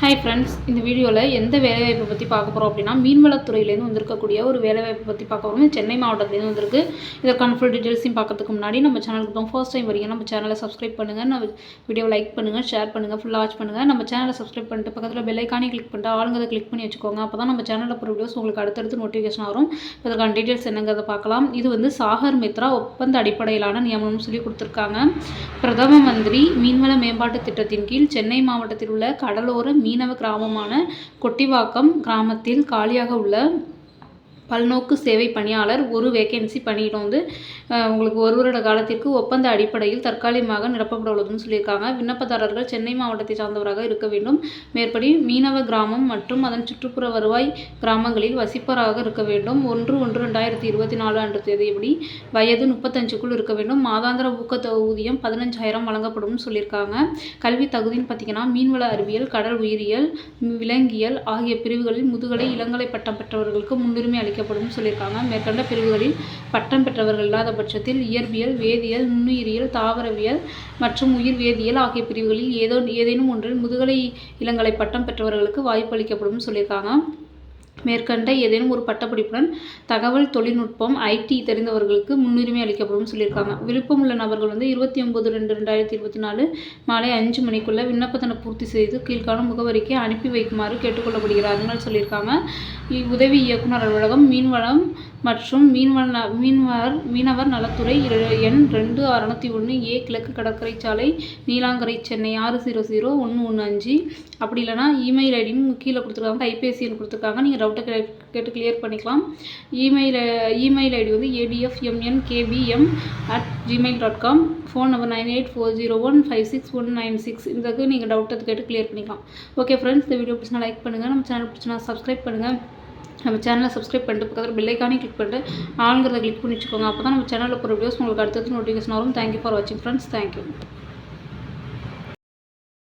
Hi friends இந்த வீடியோவில் எந்த வேலைவாய்ப்பை பற்றி பார்க்க போகிறோம் அப்படின்னா மீன்வளத்துறையிலேருந்து வந்திருக்கக்கூடிய ஒரு வேலைவாய்ப்பை பற்றி பார்க்க போகிறோம் சென்னை மாவட்டத்துலேருந்து வந்திருக்கு. இதற்கான ஃபுல் டீட்டெயில்ஸையும் பார்க்கறதுக்கு முன்னாடி நம்ம சேனலுக்கு தான் ஃபர்ஸ்ட் டைம் வரீங்க நம்ம சேனலை சப்ஸ்கிரைப் பண்ணுங்கள் நம்ம வீடியோ லைக் பண்ணுங்கள் ஷேர் பண்ணுங்கள் ஃபுல்லாக வாட்ச் பண்ணுங்கள் நம்ம சேனலை சப்ஸ்கிரைப் பண்ணிட்டு பக்கத்தில் பெல்லைக்கானே கிளிக் பண்ணிட்டு ஆளுங்கிறத கிளிக் பண்ணி வச்சுக்கோங்க. அப்போ தான் நம்ம சேனலில் போகிற வீடியோஸ் உங்களுக்கு அடுத்தடுத்து நோட்டிஃபிகேஷன் வரும். இதற்கான டீட்டெயில்ஸ் என்னங்கிறத பார்க்கலாம். இது வந்து சாகர் மித்ரா ஒப்பந்த அடிப்படையிலான நியமனம்னு சொல்லி கொடுத்துருக்காங்க. பிரதம மந்திரி மீன்வள மேம்பாட்டு திட்டத்தின் கீழ் சென்னை மாவட்டத்தில் உள்ள கடலோர மீனவ கிராமமான கொட்டிவாக்கம் கிராமத்தில் காலியாக உள்ள பல்நோக்கு சேவை பணியாளர் ஒரு வேகன்சி பணியிடம் வந்து உங்களுக்கு ஒரு வருட காலத்திற்கு ஒப்பந்த அடிப்படையில் தற்காலிகமாக நிரப்பப்பட உள்ளதுன்னு சொல்லியிருக்காங்க. விண்ணப்பதாரர்கள் சென்னை மாவட்டத்தை சார்ந்தவராக இருக்க வேண்டும். மேற்படி மீனவ கிராமம் மற்றும் அதன் சுற்றுப்புற வருவாய் கிராமங்களில் வசிப்பவராக இருக்க வேண்டும். ஒன்று ஒன்று ரெண்டாயிரத்தி இருபத்தி நாலு அன்று தேதியபடி வயது முப்பத்தஞ்சுக்குள் இருக்க வேண்டும். மாதாந்திர ஊக்கத்தொகை ஊதியம் பதினஞ்சாயிரம் வழங்கப்படும் சொல்லியிருக்காங்க. கல்வி தகுதின்னு பார்த்தீங்கன்னா மீன்வள அறிவியல் கடல் உயிரியல் விலங்கியல் ஆகிய பிரிவுகளில் முதுகலை இளங்கலை பட்டம் பெற்றவர்களுக்கு முன்னுரிமை அளிக்க வைக்கப்படும் சொல்லியிருக்காங்க. மேற்கண்ட பிரிவுகளில் பட்டம் பெற்றவர்கள் இல்லாத பட்சத்தில் இயற்பியல் வேதியியல் நுண்ணுயிரியல் தாவரவியல் மற்றும் உயிர் வேதியியல் ஆகிய பிரிவுகளில் ஏதோ ஏதேனும் ஒன்றில் முதுகலை இளங்கலை பட்டம் பெற்றவர்களுக்கு வாய்ப்பு அளிக்கப்படும் சொல்லியிருக்காங்க. மேற்கண்ட ஏதேனும் ஒரு பட்டப்படிப்புடன் தகவல் தொழில்நுட்பம் ஐடி தெரிந்தவர்களுக்கு முன்னுரிமை அளிக்கப்படும் சொல்லியிருக்காங்க. விருப்பம் உள்ள நபர்கள் வந்து இருபத்தி ஒம்பது ரெண்டு ரெண்டாயிரத்தி இருபத்தி நாலு மாலை அஞ்சு மணிக்குள்ள விண்ணப்பத்தினை பூர்த்தி செய்து கீழ்காணும் முகவரிக்கு அனுப்பி வைக்குமாறு கேட்டுக்கொள்ளப்படுகிறார்கள் சொல்லியிருக்காங்க. இ- உதவி இயக்குனர் அலுவலகம் மீன்வளம் மற்றும் மீன்வள மீன்வர் மீனவர் நலத்துறை எண் ரெண்டு அறுநூத்தி ஒன்று ஏ கிழக்கு கடற்கரை சாலை நீலாங்கரை சென்னை ஆறு ஜீரோ ஜீரோ ஒன்று ஒன்று அஞ்சு. அப்படி இல்லைனா இமெயில் ஐடியும் கீழே கொடுத்துருக்காங்க. ஐபிஎஸ்சி எண் கொடுத்துருக்காங்க. நீங்கள் டவுட்டை கே கேட்டு கிளியர் பண்ணிக்கலாம். இமெயில் இமெயில் ஐடி வந்து A D F M N K P M at Gmail dot com phone number nine eight four zero one five six one nine six இதுக்கு நீங்கள் டவுட்டை கேட்டு கிளியர் பண்ணிக்கலாம். ஓகே ஃப்ரெண்ட்ஸ் இந்த video பிடிச்சினா like பண்ணுங்கள் நம்ம சேனல் பிடிச்சினா சப்ஸ்கிரைப் பண்ணுங்கள் நம்ம சேனலை சப்ஸ்கிரைப் பண்ணிட்டு பக்கத்தில் பெல் கிளிக் பண்ணிட்டு ஆளுங்கிறத கிளிக் பண்ணி வச்சுக்கோங்க. அப்போ தான் நம்ம சேனலில் போகிற வீடியோஸ் உங்களுக்கு அடுத்தது நோட்டிஃபிகேஷன் வரும். தேங்க்யூ ஃபார் வாட்சிங் ஃப்ரெண்ட்ஸ் தேங்க்யூ